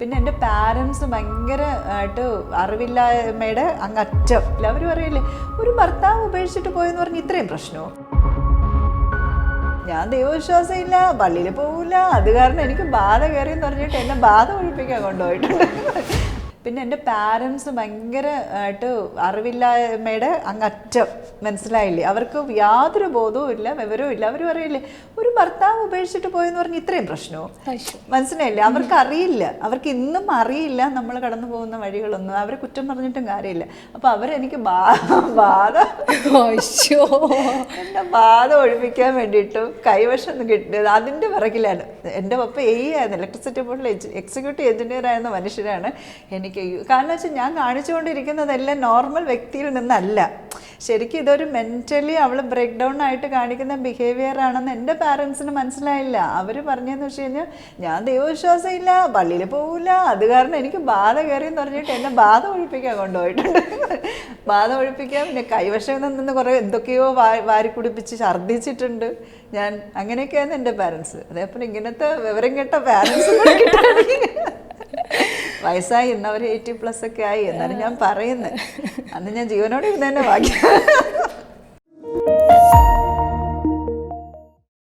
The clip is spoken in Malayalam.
പിന്നെ എന്റെ പാരൻസ് ഭയങ്കര ആയിട്ട് അറിവില്ലായ്മയുടെ അങ്ങ് അറ്റം. അവർ പറയില്ലേ ഒരു ഭർത്താവ് ഉപേക്ഷിച്ചിട്ട് പോയെന്ന് പറഞ്ഞ് ഇത്രയും പ്രശ്നമോ ഞാൻ ദൈവവിശ്വാസം ഇല്ല പള്ളിയിൽ പോകില്ല അത് കാരണം എനിക്ക് ബാധ കയറി എന്ന് പറഞ്ഞിട്ട് എന്നെ ബാധ ഒഴിപ്പിക്കാൻ കൊണ്ടുപോയിട്ടുണ്ട്. പിന്നെ എന്റെ പാരൻസ് ഭയങ്കര ആയിട്ട് അറിവില്ലായ്മയുടെ അങ്ങറ്റം മനസ്സിലായില്ലേ? അവർക്ക് യാതൊരു ബോധവും ഇല്ല വിവരവും ഇല്ല. അവർ പറയില്ലേ ഒരു ഭർത്താവ് ഉപേക്ഷിച്ചിട്ട് പോയെന്ന് പറഞ്ഞ് ഇത്രയും പ്രശ്നവും? മനസ്സിലായില്ലേ? അവർക്ക് അറിയില്ല. അവർക്ക് ഇന്നും അറിയില്ല നമ്മൾ കടന്നു പോകുന്ന വഴികളൊന്നും. അവരെ കുറ്റം പറഞ്ഞിട്ടും കാര്യമില്ല. അപ്പൊ അവരെനിക്ക് ബാധ ബാധ ഒഴിപ്പിക്കാൻ വേണ്ടിയിട്ടും കൈവശം കിട്ടിയത് അതിന്റെ പിറകിലാണ്. എന്റെ പപ്പ എ ആയിരുന്നു. ഇലക്ട്രിസിറ്റി ബോർഡിൽ എക്സിക്യൂട്ടീവ് എഞ്ചിനീയർ ആയിരുന്ന മനുഷ്യരാണ് എനിക്ക്. കാരണം വെച്ചാൽ ഞാൻ കാണിച്ചുകൊണ്ടിരിക്കുന്നതെല്ലാം നോർമൽ വ്യക്തിയിൽ നിന്നല്ല. ശരിക്കും ഇതൊരു മെന്റലി അവൾ ബ്രേക്ക് ഡൗൺ ആയിട്ട് കാണിക്കുന്ന ബിഹേവിയർ ആണെന്ന് എന്റെ പാരൻസിന് മനസ്സിലായില്ല. അവർ പറഞ്ഞതെന്ന് വെച്ച് കഴിഞ്ഞാൽ ഞാൻ ദൈവവിശ്വാസം ഇല്ല പള്ളിയിൽ പോകില്ല അത് കാരണം എനിക്ക് ബാധ കയറി എന്ന് പറഞ്ഞിട്ട് എന്നെ ബാധ ഒഴിപ്പിക്കാൻ കൊണ്ടുപോയിട്ടുണ്ട്. ബാധ ഒഴിപ്പിക്കാൻ പിന്നെ കൈവശം നിന്ന് കുറേ എന്തൊക്കെയോ വാരി കുടിപ്പിച്ച് ഛർദ്ദിച്ചിട്ടുണ്ട്. ഞാൻ അങ്ങനെയൊക്കെയാണ് എന്റെ പാരൻസ് അതേപോലെ ഇങ്ങനത്തെ വിവരം കേട്ട പാരൻസ് വയസ്സായി ഇന്നവർ എയ്റ്റി പ്ലസ് ഒക്കെ ആയി എന്നാലും ഞാൻ പറയുന്നത് അന്ന് ഞാൻ ജീവനോട് ഇരുന്ന് തന്നെ ഭാഗ്യം